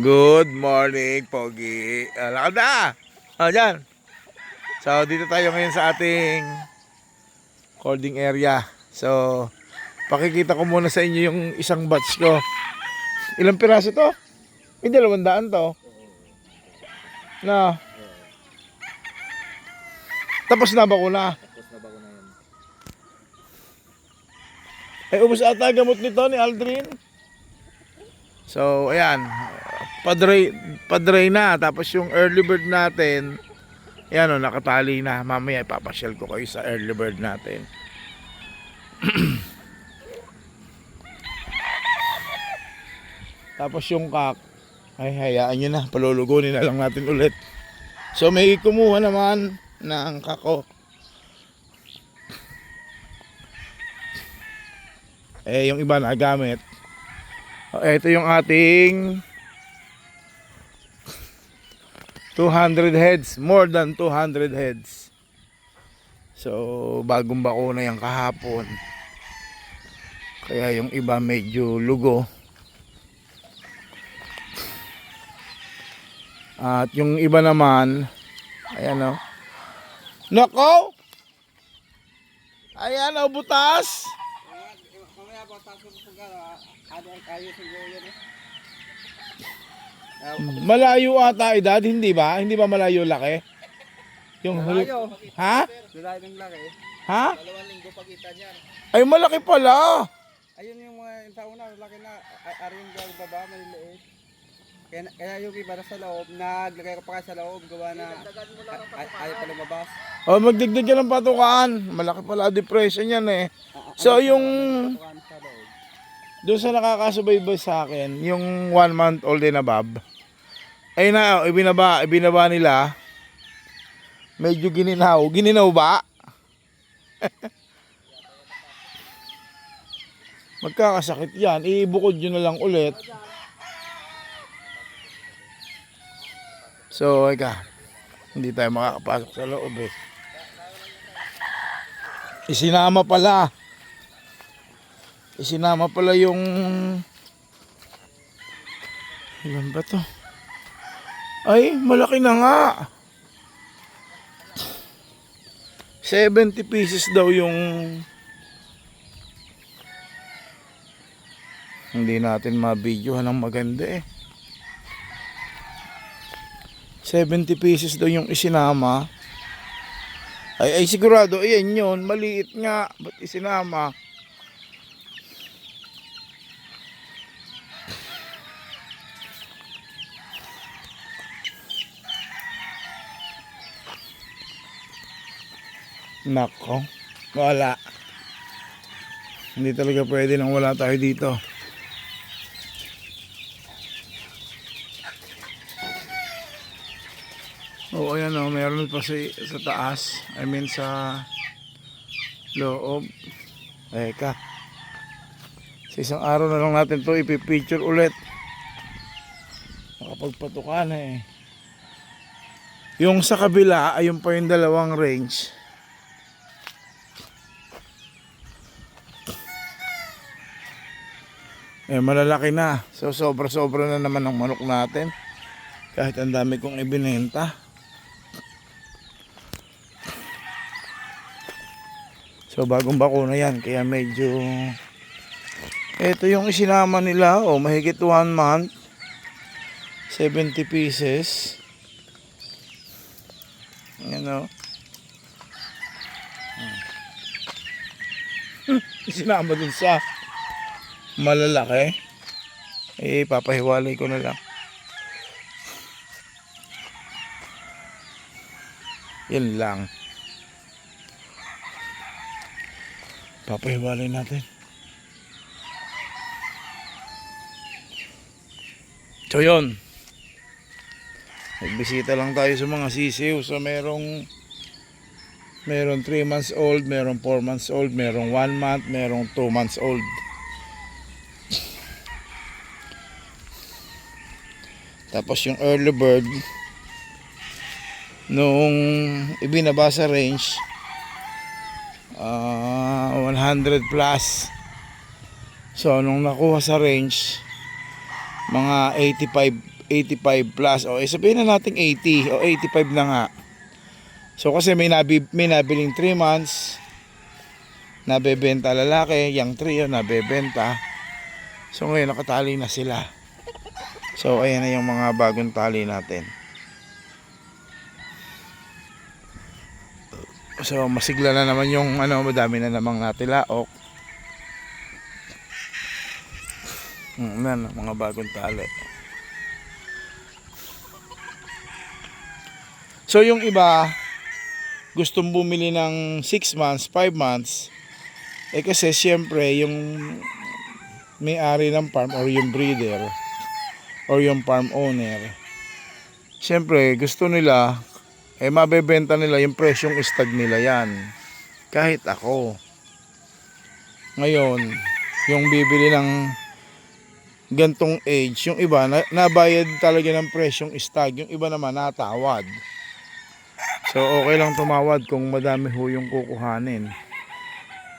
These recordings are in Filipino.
Good morning, Pogi. Uh, lakad na! Ah, dyan. So, dito tayo ngayon sa ating holding area. So, pakikita ko muna sa inyo yung isang batch ko. Ilang piraso to? May dalawang daan to. Na. Tapos na ba ko na? Tapos na ba ko na yan? Ay, ubos ata gamot nito ni Aldrin. So, ayan. Padre, padre na. Tapos yung early bird natin, ayan o, nakatali na. Mamaya ipapasyal ko kayo sa early bird natin. Tapos yung kak, ay hayaan nyo na. Palulugunin na lang natin ulit. So, may kumuha naman ng kako. Eh, yung iba nagamit. Oh, ito yung ating 200 heads. More than 200 heads. So, bagong bakuna yung kahapon. Kaya yung iba medyo lugo. At yung iba naman, ayan o. Nako! Ayan o, butas! Mamaya po, tapos po ka, ano ang kayo siguro yan eh. Malayo ata edad, hindi ba? Hindi ba malayo laki? Yung huli... Malayo. Ha? Lalaki ng laki. Ha? Dalawang linggo pagitan yan. Ay, malaki pala. Ayun yung mga yung taon na, laki na, a- ari yung baba, maliliit. Kaya, kaya yung iba na sa loob, naglagay ko pa kayo sa loob, gawa na ay, ayaw pa lumabas. Oh, magdigdig ka ng patukaan. Malaki pala depression yan eh. So, yung... Tukan sa loob. Doon sa nakakasubaybay sa akin, yung one month old and above, ay na, ibinaba, ibinaba nila, medyo gininaw. Gininaw ba? Magkakasakit yan. Ibukod yun na lang ulit. So, ika, hindi tayo makakapasok sa loob eh. Isinama pala. Isinama pala yung... Ilan ba to? Ay, malaki na nga. 70 pieces daw yung... Hindi natin mabidyohan ng maganda eh. 70 pieces daw yung isinama. Ay, ay sigurado, ayan yun. Maliit nga. Ba't isinama? Nako, wala. Hindi talaga pwede nang wala tayo dito. Oo, ayan o, meron pa sa, sa taas. I mean sa loob. Eka. Sa isang araw na lang natin to ipipicture ulit. Makapagpatuka na eh. Yung sa kabila, ayun pa yung dalawang range. Eh, malalaki na. So, sobra-sobra na naman ang manok natin. Kahit ang dami kong ibinenta. So, bagong bakuna yan. Kaya medyo... Ito yung isinama nila. Oh, mahigit one month. 70 pieces. Ayan o. Hmm. Isinama dun sa malalaki. Eh, papahiwalay ko na lang. Yan lang. Papahiwalay natin. So yun. Nagbisita lang tayo sa mga sisiw. So merong merong 3 months old, merong 4 months old, merong 1 month, merong 2 months old. Tapos yung early bird nung ibinaba sa range ah 100 plus. So nung nakuha sa range mga 85 85 plus. O, eh, sabihin na natin 80 o 85 na nga. So, kasi may, nabi, may nabiling 3 months, nabebenta lalaki, yung 3 yun, nabebenta. So, ngayon, nakatali na sila. So, ayan na yung mga bagong tali natin. So, masigla na naman yung ano, madami na namang natilaok. Hmm, yan, mga bagong tali. So, yung iba, gustong bumili ng 6 months, 5 months, eh kasi syempre, yung may-ari ng farm or yung breeder or yung farm owner, syempre, gusto nila eh mabebenta nila yung presyong stag nila yan. Kahit ako. Ngayon, yung bibili ng gantong age, yung iba na, nabayad talaga ng presyong stag, yung iba naman natawad. So okay lang tumawad kung madami ho yung kukuhanin.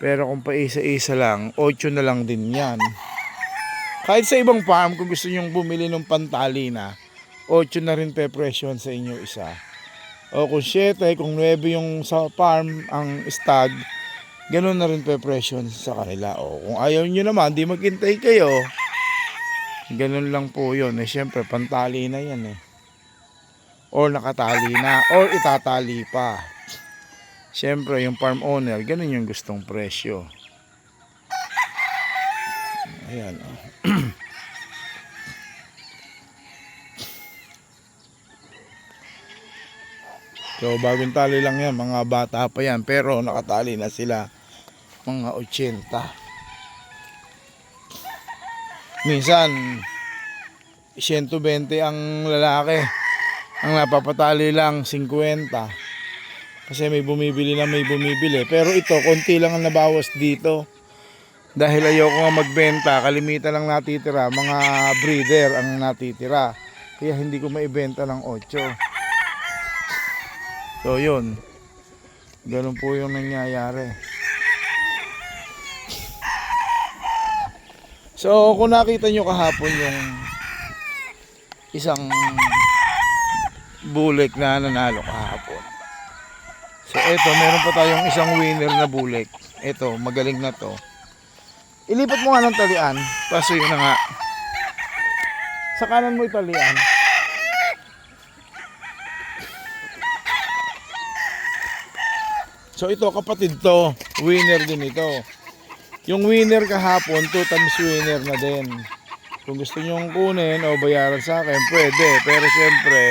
Pero kung paisa-isa lang, 8 na lang din yan. Kahit sa ibang farm, kung gusto nyong bumili ng pantali na, 8 na rin pe presyon sa inyo isa. O kung 7, kung 9 yung sa farm ang stag, ganun na rin pe presyon sa kanila. O kung ayaw nyo naman, di maghintay kayo. Ganun lang po yun. Eh, syempre, pantali na yan eh. Or nakatali na. Or itatali pa. Syempre, yung farm owner, ganun yung gustong presyo. Ayan. oh. So bagong tali lang yan, mga bata pa yan, pero nakatali na sila mga 80. Minsan 120 ang lalaki. Ang napapatali lang 50. Kasi may bumibili na may bumibili. Pero ito, konti lang ang nabawas dito. Dahil ayoko nga magbenta, kalimitan lang natitira, mga breeder ang natitira. Kaya hindi ko maibenta ng 8. So yun. Ganun po yung nangyayari. So kung nakita nyo kahapon yung isang bulik na nanalo kahapon. So eto, meron pa tayong isang winner na bulik. Eto, magaling na to. Ilipat mo nga ng talian. Paso yun na nga. Sa kanan mo italian. So ito kapatid to, winner din ito. Yung winner kahapon, 2 times winner na din. Kung gusto nyong kunin o bayaran sa akin, pwede. Pero syempre,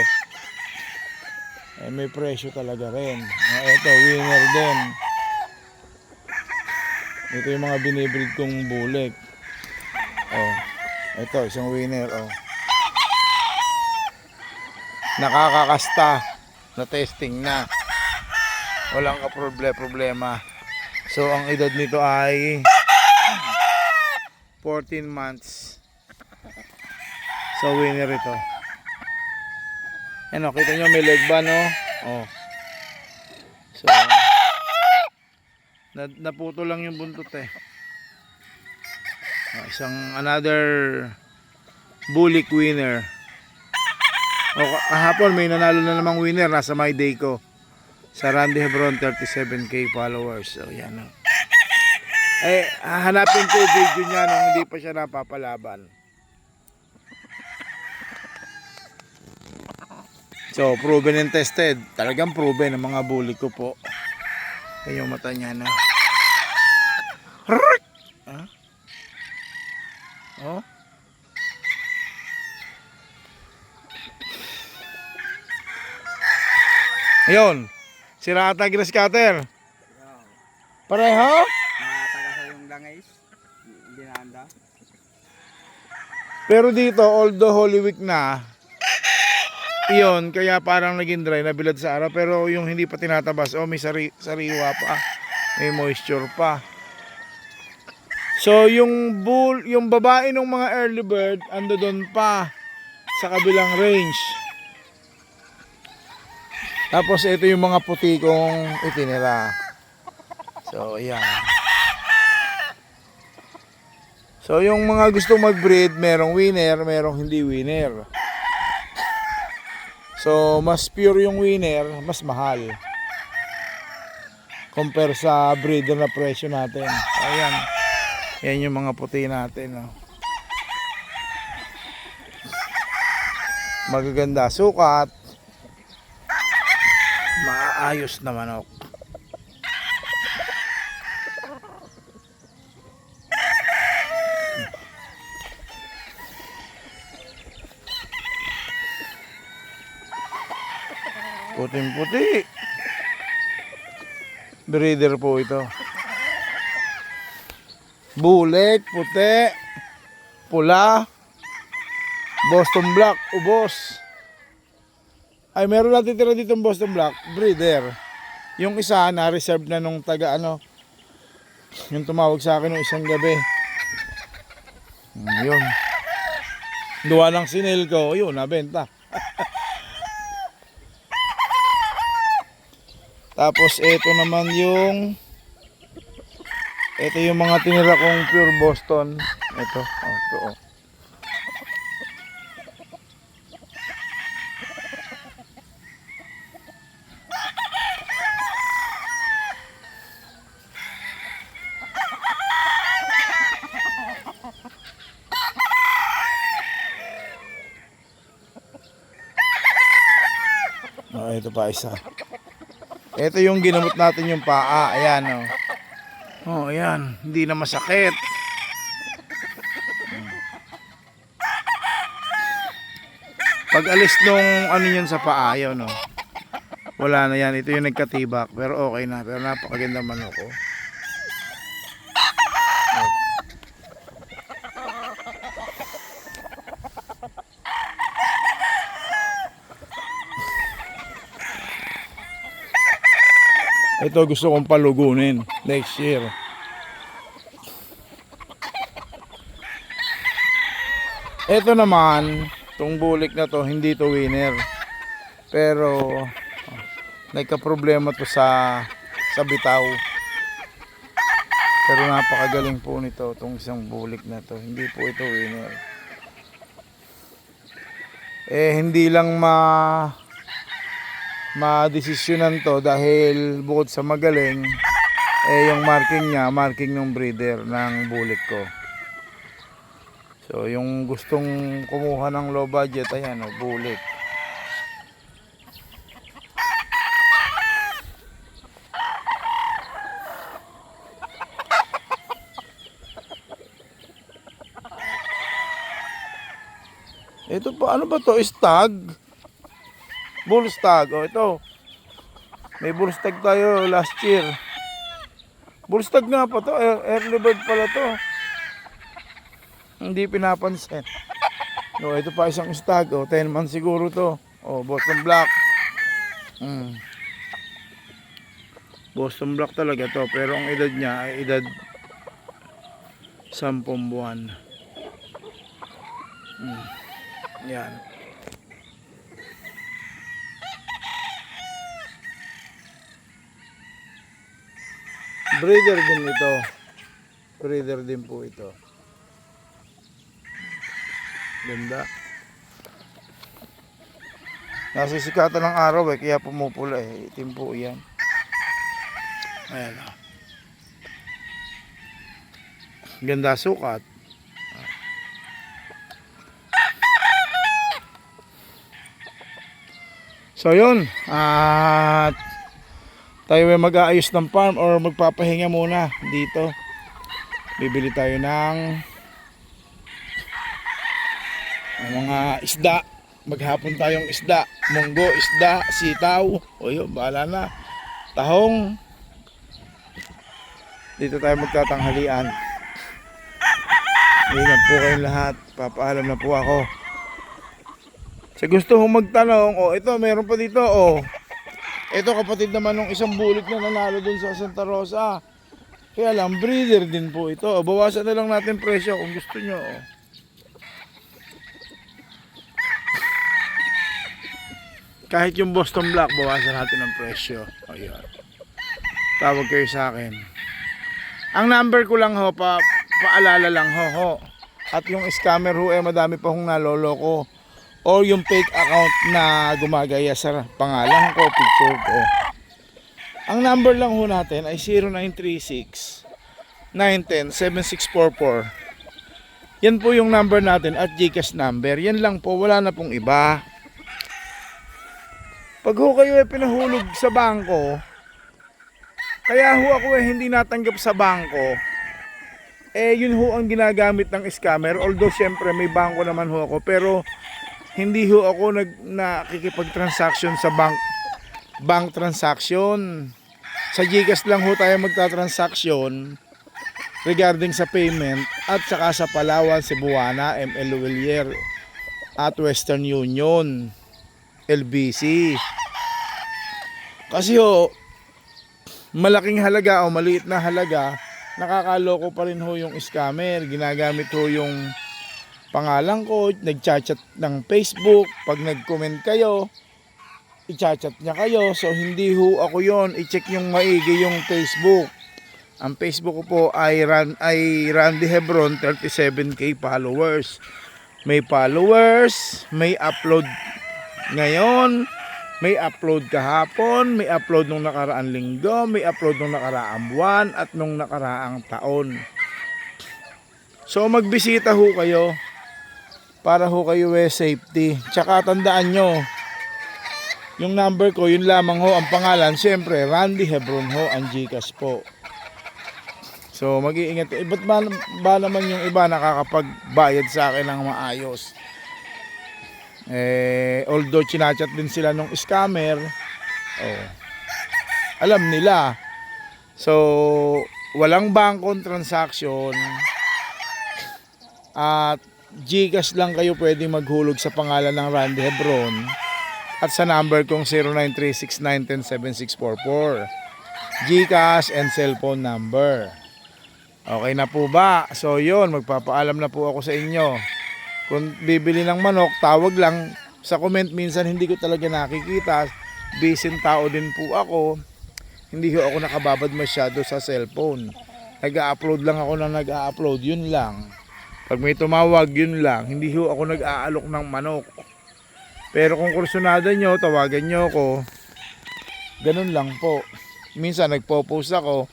eh, may presyo talaga rin. Ah, ito, winner din. Ito yung mga binibreed kong bulik. Oh, ito, isang winner. Oh. Nakakakasta na testing na walang kaproble problema. So ang edad nito ay 14 months. So winner ito. Ano, kita nyo may leg ba no? Oh. So na, naputo lang yung buntot eh. Oh, isang another bulik winner. O kahapon may nanalo na namang winner nasa my day ko sa Randy Hebron 37k followers. So yan o. Eh, hanapin ko yung video niya nung hindi pa siya napapalaban. So, proven and tested. Talagang proven ang mga bully ko po. Yan yung mata niya na. Ah? Oh? Ayun. Si Rata Grass Cutter. Pareho? Nakataga yung langis. Hindi na. Pero dito, although Holy Week na, iyon, kaya parang naging dry na bilad sa araw. Pero yung hindi pa tinatabas, oh, may sari, sariwa pa. May moisture pa. So, yung bull, yung babae ng mga early bird, ando doon pa sa kabilang range. Tapos, ito yung mga puti kong itinira. So, ayan. So, yung mga gusto mag-breed, merong winner, merong hindi winner. So, mas pure yung winner, mas mahal. Compare sa breeder na presyo natin. Ayan. Yan yung mga puti natin. Oh. Magaganda sukat. Maayos na manok. Puting puti. Breeder po ito. Bulik, puti, pula, Boston Black, ubos. Ay, meron natin tira dito Boston Black, breeder. Yung isa na reserve na nung taga ano, yung tumawag sa akin nung isang gabi. Hmm, Yun. Duwa ng sinil ko, yun, nabenta. Tapos ito naman yung ito yung mga tinira kong pure Boston. Ito, oh, ito oh. Oh, ito pa isa. Ito yung ginamot natin yung paa. Ayan, oh. Oh, ayan. Hindi na masakit. Pag alis nung ano yun sa paa, yun, oh. Wala na yan. Ito yung nagkatibak. Pero okay na. Pero napakaganda manok, oh. Ito gusto kong palugunin next year. Ito naman, tong bulik na to, hindi to winner. Pero nagka-problema to sa sa bitaw. Pero napakagaling po nito tong isang bulik na to. Hindi po ito winner. Eh hindi lang ma madesisyonan to dahil bukod sa magaling eh yung marking niya marking ng breeder ng bulik ko. So yung gustong kumuha ng low budget ayan o bulik ito pa ano ba to? Stag bull stag. Oh, ito. May bull stag tayo last year. Bull stag nga pa to. Ear- Early bird pala to. Hindi pinapansin. No, ito pa isang stag. Oh, 10 months siguro to. Oh, Boston Black. Mm. Boston Black talaga to. Pero ang edad niya ay edad 10 buwan. Mm. Yan. Breeder din ito. Breeder din po ito. Ganda. Nasa sikatan ng araw eh, kaya pumupula eh. Itim po yan. Ayan o. Ganda sukat. So yun. At tayo ay mag-aayos ng farm or magpapahinga muna dito. Bibili tayo ng mga isda. Maghapon tayong isda. Munggo, isda, sitaw. O yun, bahala na. Tahong. Dito tayo magtatanghalian. Ingat po kayong lahat. Papaalam na po ako. Sa gusto kong magtanong, oh, ito, meron pa dito, oh. Ito kapatid naman ng isang bulik na nanalo dun sa Santa Rosa. Kaya lang, breeder din po ito. Bawasan na lang natin presyo kung gusto nyo. Kahit yung Boston Black, bawasan natin ang presyo. Ayun. Tawag kayo sa akin. Ang number ko lang ho, pa, paalala lang ho, ho. At yung scammer ho, eh, madami pa hong naloloko. Or yung fake account na gumagaya sa pangalan ko, picture ko. Ang number lang ho natin ay 0936 910 7644. Yan po yung number natin at Gcash number. Yan lang po, wala na pong iba. Pag ho kayo ay pinahulog sa bangko, kaya ho ako ay hindi natanggap sa bangko, eh yun ho ang ginagamit ng scammer. Although syempre may bangko naman ho ako, pero hindi ho ako nag nakikipag-transaction sa bank bank transaction. Sa Gcash lang ho tayo magta-transaction regarding sa payment at saka sa Palawan, Cebuana, ML Willier at Western Union, LBC. Kasi ho, malaking halaga o maliit na halaga, nakakaloko pa rin ho yung scammer. Ginagamit ho yung pangalan ko, nagchat-chat ng Facebook, pag nag-comment kayo, i-chat niya kayo. So hindi ho ako yon i-check yung maigi yung Facebook. Ang Facebook ko po ay, Ran, ay Randy Hebron, 37k followers. May followers, may upload ngayon, may upload kahapon, may upload nung nakaraang linggo, may upload nung nakaraang buwan at nung nakaraang taon. So magbisita ho kayo para ho kayo eh safety. Tsaka tandaan nyo, yung number ko, yun lamang ho ang pangalan. Siyempre, Randy Hebron ho, ang Gcash po. So mag-iingat. Eh, ba, ba naman yung iba nakakapagbayad sa akin ng maayos? Eh, although chinachat din sila nung scammer, oh, alam nila. So, walang bangkong transaction at Gcash lang kayo pwede maghulog sa pangalan ng Randy Hebron at sa number kong 0936910744 Gcash and cellphone number. Okay na po ba? So yun, magpapaalam na po ako sa inyo. Kung bibili ng manok, tawag lang. Sa comment minsan hindi ko talaga nakikita. Busy tao din po ako. Hindi ko ako nakababad masyado sa cellphone. Nag-upload lang ako ng nag-upload, yun lang. Pag may tumawag, yun lang. Hindi ho ako nag-aalok ng manok. Pero kung kursunada nyo, tawagan nyo ako. Ganun lang po. Minsan nagpo-post ako.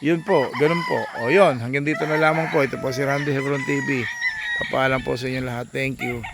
Yun po, ganun po. O yun, hanggang dito na lamang po. Ito po si Randy Hebron TV. Papaalam po sa inyo lahat. Thank you.